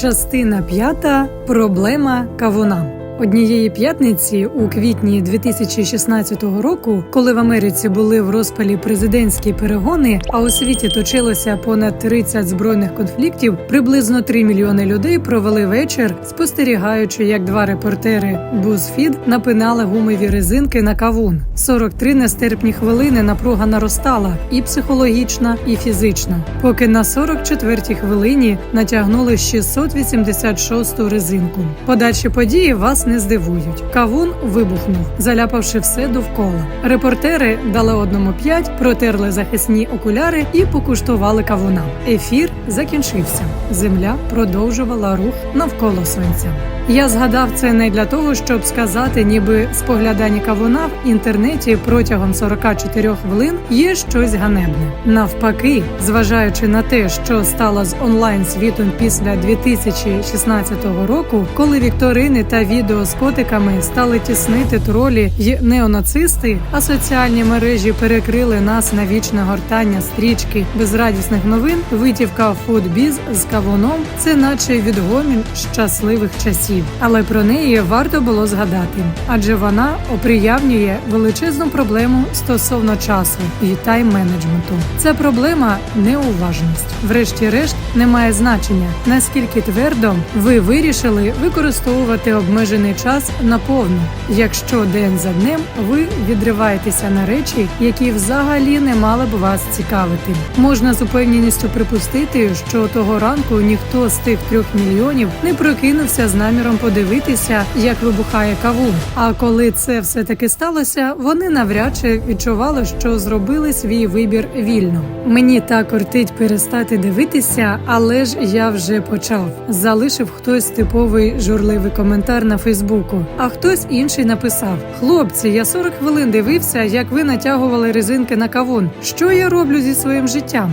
Частина п'ята. Проблема кавуна. Однієї п'ятниці у квітні 2016 року, коли в Америці були в розпалі президентські перегони, а у світі точилося понад 30 збройних конфліктів, приблизно 3 мільйони людей провели вечір, спостерігаючи, як два репортери BuzzFeed напинали гумові резинки на кавун. 43 нестерпні хвилини напруга наростала і психологічна, і фізична. Поки на 44-й хвилині натягнули 686-ту резинку. Подальші події вас не здивують. Кавун вибухнув, заляпавши все довкола. Репортери дали одному п'ять, протерли захисні окуляри і покуштували кавуна. Ефір закінчився. Земля продовжувала рух навколо сонця. Я згадав це не для того, щоб сказати, ніби споглядання кавуна в інтернеті протягом 44 хвилин є щось ганебне. Навпаки, зважаючи на те, що стало з онлайн світом після 2016 року, коли вікторини та відео з котиками стали тіснити тролі й неонацисти, а соціальні мережі перекрили нас на вічне гортання стрічки безрадісних новин. Витівка фудбіз з кавуном це наче відгомін щасливих часів. Але про неї варто було згадати, адже вона оприявнює величезну проблему стосовно часу і тайм-менеджменту. Ця проблема неуважність. Врешті-решт не має значення, наскільки твердо ви вирішили використовувати обмежений час наповну, якщо день за днем ви відриваєтеся на речі, які взагалі не мали б вас цікавити. Можна з упевненістю припустити, що того ранку ніхто з тих трьох мільйонів не прокинувся з наміром подивитися, як вибухає кавун. А коли це все таки сталося, вони навряд чи відчували, що зробили свій вибір вільно. Мені так кортить перестати дивитися, але ж я вже почав. Залишив хтось типовий журливий коментар на Фейсбуку, а хтось інший написав: Хлопці, я 40 хвилин дивився, як ви натягували резинки на кавун. Що я роблю зі своїм життям?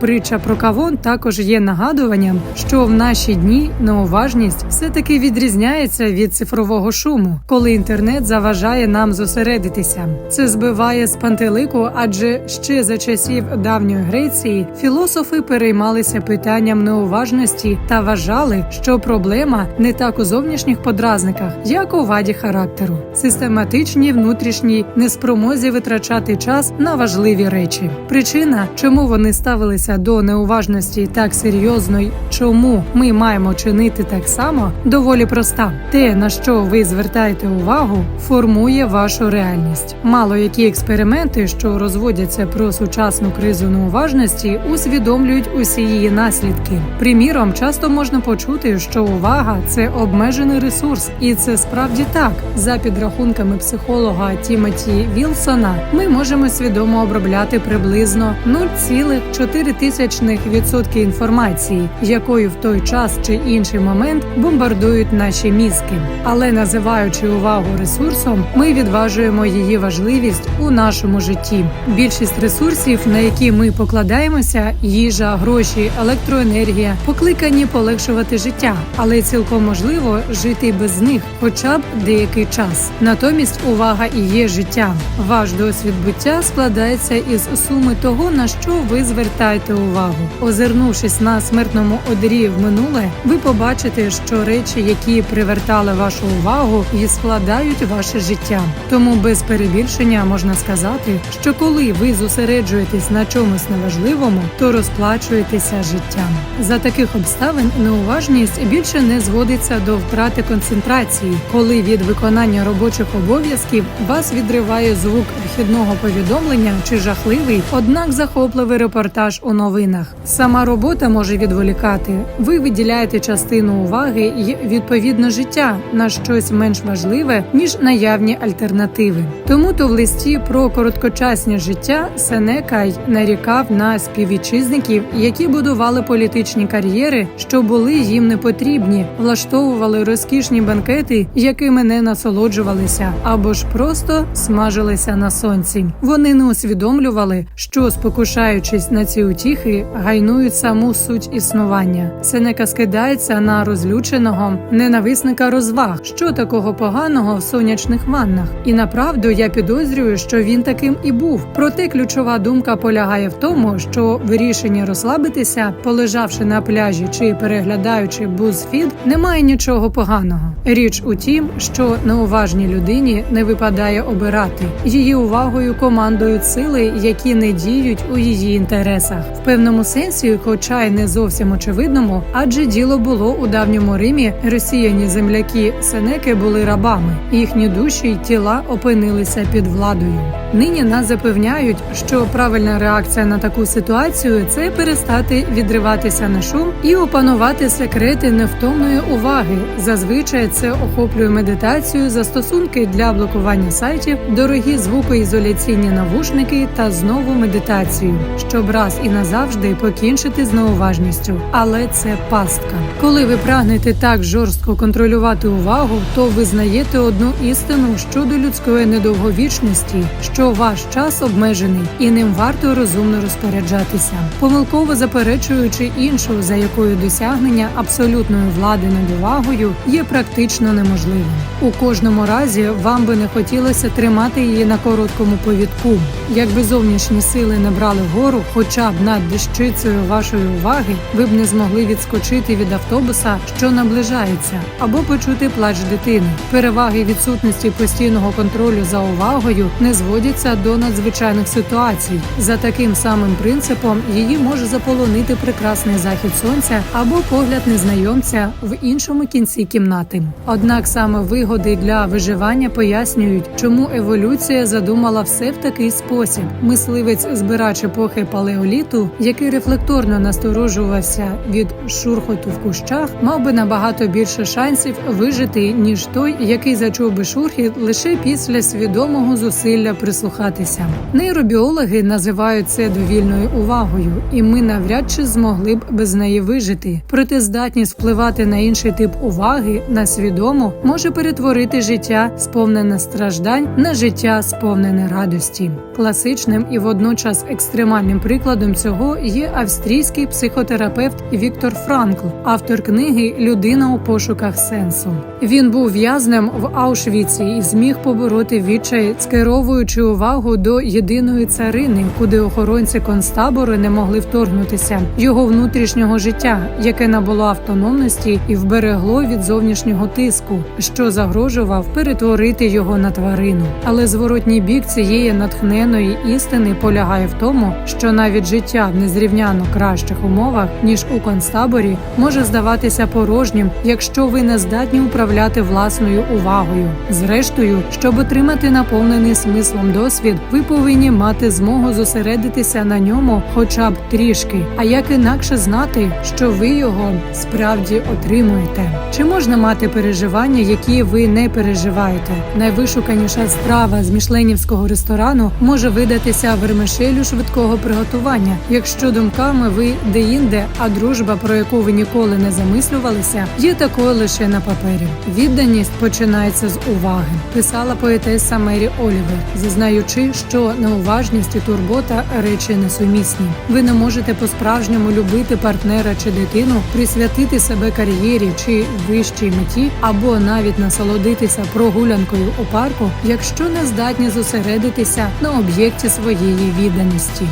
Притча про кавун також є нагадуванням, що в наші дні неуважність все-таки відрізняється від цифрового шуму, коли інтернет заважає нам зосередитися. Це збиває з пантелику, адже ще за часів давньої Греції філософи переймалися питанням неуважності та вважали, що проблема не так у зовнішніх подразниках, як у ваді характеру, систематичній внутрішній неспромозі витрачати час на важливі речі. Причина, чому вони ставилися до неуважності так серйозно, й чому ми маємо чинити так само, доволі проста. Те, на що ви звертаєте увагу, формує вашу реальність. Мало які експерименти, що розводяться про сучасну кризу неуважності, усвідомлюють усі її наслідки. Приміром, часто можна почути, що увага це обмежений ресурс, і це справді так. За підрахунками психолога Тімоті Вілсона, ми можемо свідомо обробляти приблизно 0,4 тисячних відсотки інформації, якою в той час чи інший момент бомбардують наші мізки. Але називаючи увагу ресурсом, ми відважуємо її важливість у нашому житті. Більшість ресурсів, на які ми покладаємося, їжа, гроші, електроенергія, покликані полегшувати життя, але цілком можливо жити без них, хоча б деякий час. Натомість увага і є життя. Ваш досвід буття складається із суми того, на що ви звертаєте увагу. Озирнувшись на смертному одрі в минуле, ви побачите, що речі, які привертали вашу увагу, і складають ваше життя. Тому без перебільшення можна сказати, що коли ви зосереджуєтесь на чомусь неважливому, то розплачуєтеся життям. За таких обставин неуважність більше не зводиться до втрати концентрації, коли від виконання робочих обов'язків вас відриває звук вхідного повідомлення чи жахливий, однак захопливий репортаж у новинах. Сама робота може відволікати. Ви виділяєте частину уваги і відповідно життя на щось менш важливе ніж наявні альтернативи. Тому то в листі про короткочасне життя Сенека й нарікав на співвітчизників, які будували політичні кар'єри, що були їм не потрібні, влаштовували розкішні банкети, якими не насолоджувалися, або ж просто смажилися на сонці. Вони не усвідомлювали, що спокушаючись на ці утіхи, утіхи гайнують саму суть існування. Сенека скидається на розлюченого ненависника розваг. Що такого поганого в сонячних ваннах? І направду я підозрюю, що він таким і був. Проте ключова думка полягає в тому, що вирішення розслабитися, полежавши на пляжі чи переглядаючи бузфід, немає нічого поганого. Річ у тім, що неуважній людині не випадає обирати її увагою командують сили, які не діють у її інтересах, в певному сенсі, хоча й не зовсім очевидному, адже діло було у давньому Римі. Росіяні земляки Сенеки були рабами, їхні душі й тіла опинилися під владою. Нині нас запевняють, що правильна реакція на таку ситуацію це перестати відриватися на шум і опанувати секрети невтомної уваги. Зазвичай це охоплює медитацію, застосунки для блокування сайтів, дорогі звукоізоляційні навушники та знову медитацію, щоб раз і назавжди покінчити з неуважністю. Але це пастка. Коли ви прагнете так жорстко контролювати увагу, то визнаєте одну істину щодо людської недовговічності, що ваш час обмежений і ним варто розумно розпоряджатися, помилково заперечуючи іншу, за якою досягнення абсолютної влади над увагою є практично неможливим. У кожному разі вам би не хотілося тримати її на короткому повідку. Якби зовнішні сили не брали гору, хоча б над дещицею вашої уваги, ви б не змогли відскочити від автобуса, що наближається, або почути плач дитини. Переваги відсутності постійного контролю за увагою не зводяться до надзвичайних ситуацій. За таким самим принципом її може заполонити прекрасний захід сонця або погляд незнайомця в іншому кінці кімнати. Однак саме вигоди для виживання пояснюють, чому еволюція задумала все в такий спосіб. Мисливець збирач епохи палеоліту, який рефлекторно насторожувався від шурхоту в кущах, мав би набагато більше шансів вижити ніж той, який зачув би шурхіт лише після свідомого зусилля прислухатися. Нейробіологи називають це довільною увагою, і ми навряд чи змогли б без неї вижити. Проте здатність впливати на інший тип уваги на свідомо може перетворити життя, сповнене страждань, на життя, сповнене радості. Класичним і водночас екстремальним прикладом цього є австрійський психотерапевт Віктор Франкл, автор книги Людина у пошуках сенсу. Він був в'язнем в Аушвіці і зміг побороти відчай, скеровуючи увагу до єдиної царини, куди охоронці концтабору не могли вторгнутися, його внутрішнього життя, яке набуло автономності і вберегло від зовнішнього тиску, що загрожував перетворити його на тварину. Але зворотній бік цієї натхненої істини полягає в тому, що навіть життя в незрівняно кращих умовах ніж у концтаборі може здаватися порожнім, якщо ви не здатні управляти власною увагою. Зрештою, щоб отримати наповнений смислом досвід, ви повинні мати змогу зосередитися на ньому, хоча б трішки. А як інакше знати, що ви його справді отримуєте? Чи можна мати переживання, які ви не переживаєте? Найвишуканіша страва з мішленівського ресторану може видатися вермишелю швидкого приготування, якщо думками ви де-інде, а дружба, про яку ви ніколи не замислювалися, є такою лише на папері. Відданість починається з уваги, писала поетеса Мері Олівер, зазнаючи, що неуважність і турбота речі несумісні. Ви не можете по-справжньому любити партнера чи дитину, присвятити себе кар'єрі чи вищій меті, або навіть насолодитися прогулянкою у парку, якщо не здатні зосередитися на об'єкті своєї відданості.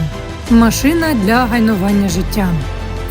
Машина для гайнування життя.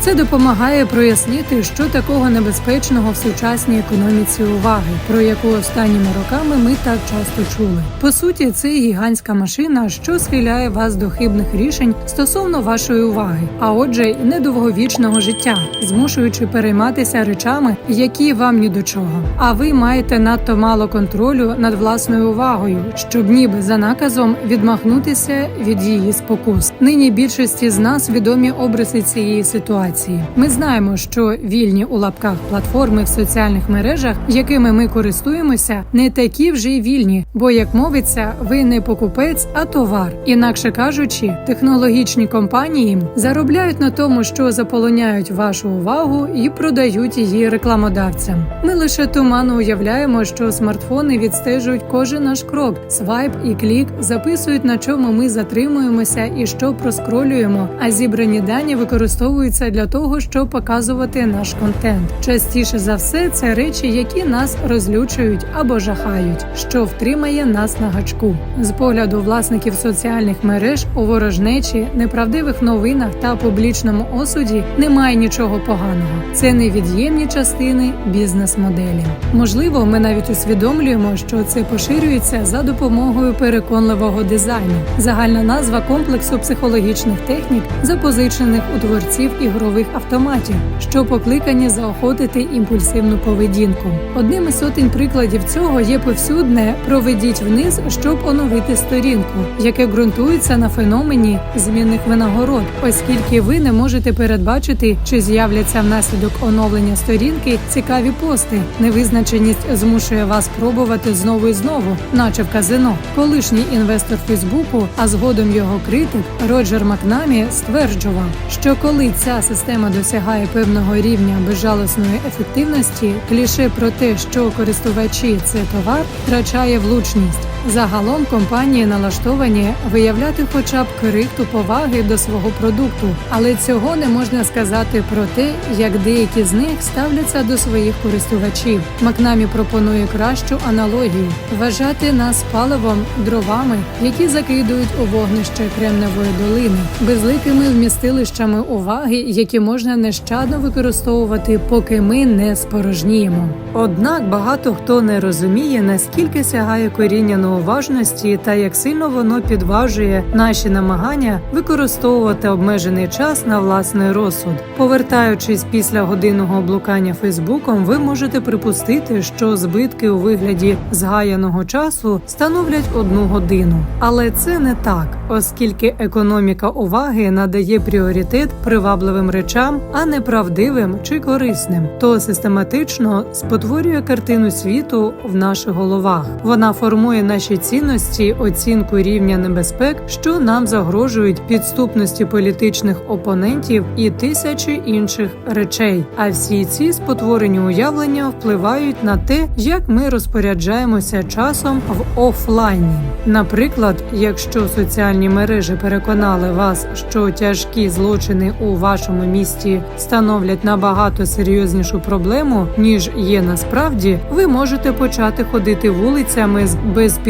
Це допомагає прояснити, що такого небезпечного в сучасній економіці уваги, про яку останніми роками ми так часто чули. По суті, це гігантська машина, що схиляє вас до хибних рішень стосовно вашої уваги, а отже, й недовговічного життя, змушуючи перейматися речами, які вам ні до чого. А ви маєте надто мало контролю над власною увагою, щоб ніби за наказом відмахнутися від її спокус. Нині більшості з нас відомі обриси цієї ситуації. Рекомендації. Ми знаємо, що вільні у лапках платформи в соціальних мережах, якими ми користуємося, не такі вже й вільні, бо як мовиться, ви не покупець, а товар. Інакше кажучи, технологічні компанії заробляють на тому, що заполоняють вашу увагу і продають її рекламодавцям. Ми лише туманно уявляємо, що смартфони відстежують кожен наш крок, свайп і клік записують на чому ми затримуємося і що проскролюємо. А зібрані дані використовуються для того, щоб показувати наш контент. Частіше за все, це речі, які нас розлючують або жахають, що втримає нас на гачку. З погляду власників соціальних мереж у ворожнечі, неправдивих новинах та публічному осуді немає нічого поганого. Це невід'ємні частини бізнес-моделі. Можливо, ми навіть усвідомлюємо, що це поширюється за допомогою переконливого дизайну, загальна назва комплексу психологічних технік, запозичених у творців ігрових автоматів, що покликані заохотити імпульсивну поведінку. Одним із сотень прикладів цього є повсюдне проведіть вниз, щоб оновити сторінку, яке ґрунтується на феномені змінних винагород, оскільки ви не можете передбачити, чи з'являться внаслідок оновлення сторінки цікаві пости. Невизначеність змушує вас пробувати знову і знову, наче в казино. Колишній інвестор Фейсбуку, а згодом його критик Роджер Макнамі стверджував, що коли ця система досягає певного рівня безжалосної ефективності, кліше про те, що користувачі це товар, втрачає влучність. Загалом компанії налаштовані виявляти хоча б крихту поваги до свого продукту, але цього не можна сказати про те, як деякі з них ставляться до своїх користувачів. Макнамі пропонує кращу аналогію вважати нас паливом, дровами, які закидують у вогнище Кремневої долини, безликими вмістилищами уваги, які можна нещадно використовувати, поки ми не спорожніємо. Однак багато хто не розуміє, наскільки сягає коріння неуважності та як сильно воно підважує наші намагання використовувати обмежений час на власний розсуд. Повертаючись після годинного блукання Фейсбуком, ви можете припустити, що збитки у вигляді згаяного часу становлять одну годину. Але це не так, оскільки економіка уваги надає пріоритет привабливим речам, а не правдивим чи корисним, то систематично спотворює картину світу в наших головах. Вона формує наші цінності, оцінку рівня небезпек, що нам загрожують підступності політичних опонентів і тисячі інших речей. А всі ці спотворені уявлення впливають на те, як ми розпоряджаємося часом в офлайні. Наприклад, якщо соціальні мережі переконали вас, що тяжкі злочини у вашому місті становлять набагато серйознішу проблему ніж є насправді, ви можете почати ходити вулицями з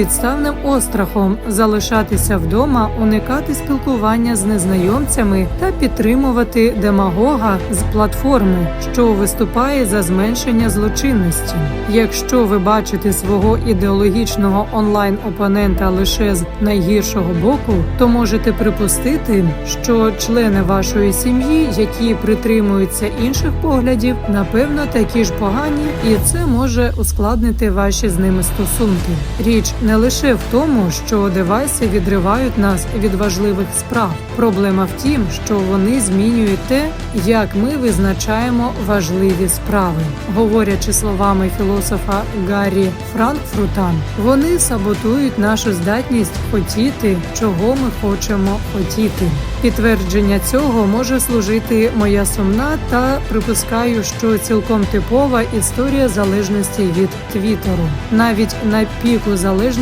безпідставним острахом, залишатися вдома, уникати спілкування з незнайомцями та підтримувати демагога з платформи, що виступає за зменшення злочинності. Якщо ви бачите свого ідеологічного онлайн опонента лише з найгіршого боку, то можете припустити, що члени вашої сім'ї, які притримуються інших поглядів, напевно такі ж погані, і це може ускладнити ваші з ними стосунки. Річ не лише в тому, що девайси відривають нас від важливих справ. Проблема в тім, що вони змінюють те, як ми визначаємо важливі справи. Говорячи словами філософа Гаррі Франкфрута, вони саботують нашу здатність хотіти, чого ми хочемо хотіти. Підтвердження цього може служити моя сумна та припускаю, що цілком типова історія залежності від твіттеру. Навіть на піку залежності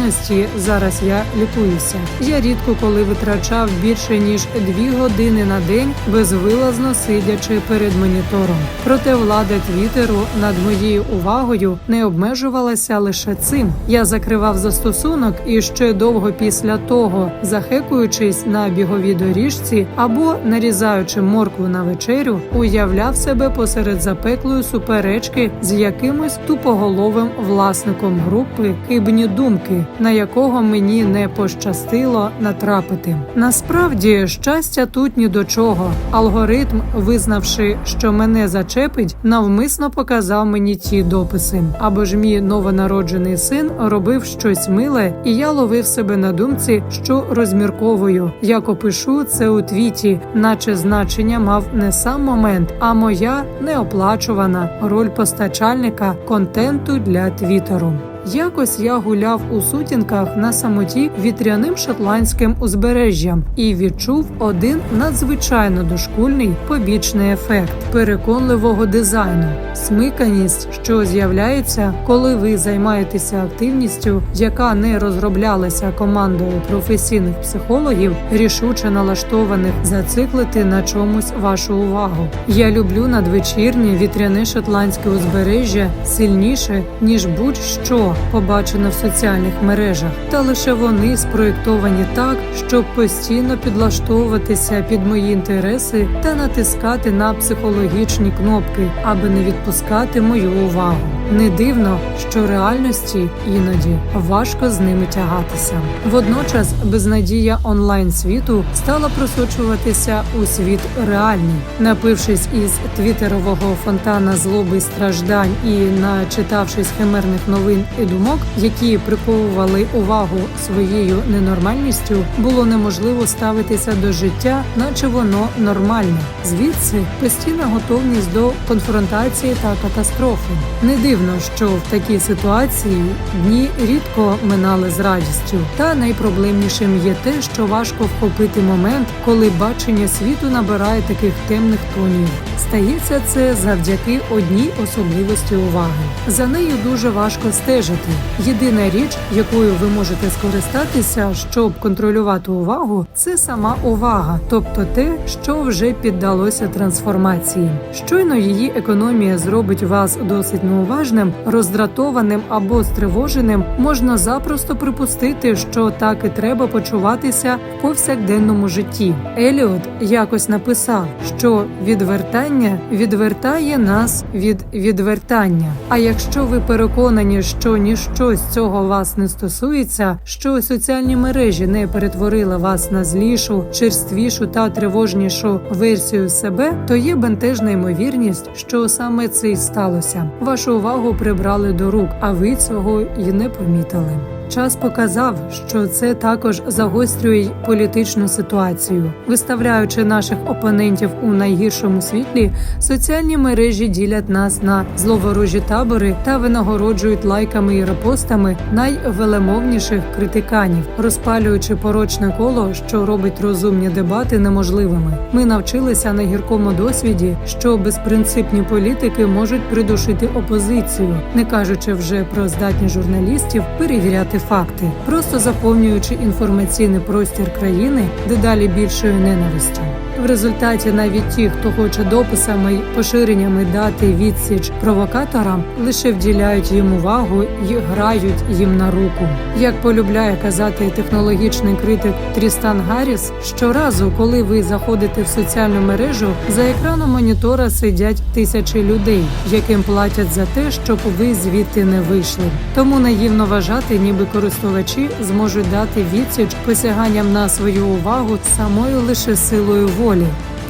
зараз я лікуюся. Я рідко коли витрачав більше ніж дві години на день безвилазно сидячи перед монітором. Проте влада твіттеру над моєю увагою не обмежувалася лише цим. Я закривав застосунок і ще довго після того, захекуючись на біговій доріжці або нарізаючи моркву на вечерю, уявляв себе посеред запеклої суперечки з якимось тупоголовим власником групи хибні думки, на якого мені не пощастило натрапити. Насправді щастя тут ні до чого. Алгоритм, визнавши, що мене зачепить, навмисно показав мені ті дописи. Або ж мій новонароджений син робив щось миле, і я ловив себе на думці, що розмірковую. Як опишу це у твіті, наче значення мав не сам момент, а моя неоплачувана роль постачальника контенту для твіттеру. Якось я гуляв у сутінках на самоті вітряним шотландським узбережжям і відчув один надзвичайно дошкульний побічний ефект переконливого дизайну, смиканість, що з'являється, коли ви займаєтеся активністю, яка не розроблялася командою професійних психологів, рішуче налаштованих зациклити на чомусь вашу увагу. Я люблю надвечірнє вітряне шотландське узбережжя сильніше ніж будь-що побачено в соціальних мережах, та лише вони спроєктовані так, щоб постійно підлаштовуватися під мої інтереси та натискати на психологічні кнопки, аби не відпускати мою увагу. Не дивно, що реальності іноді важко з ними тягатися. Водночас безнадія онлайн світу стала просочуватися у світ реальний, напившись із твіттерового фонтана злоби страждань і начитавшись химерних новин і думок, які приковували увагу своєю ненормальністю, було неможливо ставитися до життя, наче воно нормальне. Звідси постійна готовність до конфронтації та катастрофи. Не дивно, що в такій ситуації дні рідко минали з радістю. Та найпроблемнішим є те, що важко вхопити момент, коли бачення світу набирає таких темних тонів. Стається це завдяки одній особливості уваги. За нею дуже важко стежити. Єдина річ, якою ви можете скористатися, щоб контролювати увагу, це сама увага, тобто те, що вже піддалося трансформації. Щойно її економія зробить вас досить неуважним, роздратованим або стривоженим, можна запросто припустити, що так і треба почуватися в повсякденному житті. Еліот якось написав, що відвертання відвертає нас від відвертання. А якщо ви переконані, що ніщо з цього вас не стосується, що соціальні мережі не перетворили вас на злішу, черствішу та тривожнішу версію себе, то є бентежна ймовірність, що саме це й сталося. Вашу увагу прибрали до рук, а ви цього й не помітили. Час показав, що це також загострює політичну ситуацію, виставляючи наших опонентів у найгіршому світлі, соціальні мережі ділять нас на зловорожі табори та винагороджують лайками і репостами найвелемовніших критиканів, розпалюючи порочне коло, що робить розумні дебати неможливими. Ми навчилися на гіркому досвіді, що безпринципні політики можуть придушити опозицію, не кажучи вже про здатність журналістів перевіряти факти, просто заповнюючи інформаційний простір країни дедалі більшою ненавистю. В результаті навіть ті, хто хоче дописами й поширеннями дати відсіч провокаторам, лише вділяють їм увагу і грають їм на руку. Як полюбляє казати технологічний критик Трістан Гарріс, щоразу, коли ви заходите в соціальну мережу, за екраном монітора сидять тисячі людей, яким платять за те, щоб ви звідти не вийшли. Тому наївно вважати, ніби користувачі зможуть дати відсіч посяганням на свою увагу самою лише силою волі.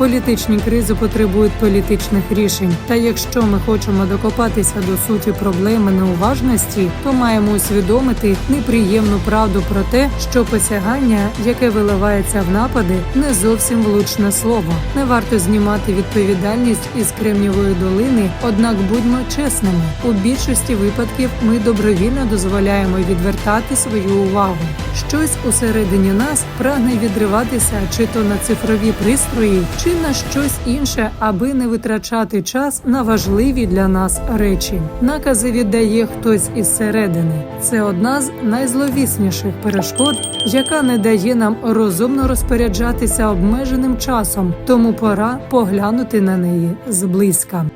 Політичні кризи потребують політичних рішень. Та якщо ми хочемо докопатися до суті проблеми неуважності, то маємо усвідомити неприємну правду про те, що посягання, яке виливається в напади, не зовсім влучне слово. Не варто знімати відповідальність із Кремнівої долини. Однак будьмо чесними, у більшості випадків ми добровільно дозволяємо відвертати свою увагу. Щось усередині нас прагне відриватися чи то на цифрові пристрої, чи на щось інше, аби не витрачати час на важливі для нас речі. Накази віддає хтось із середини. Це одна з найзловісніших перешкод, яка не дає нам розумно розпоряджатися обмеженим часом, тому пора поглянути на неї зблизька.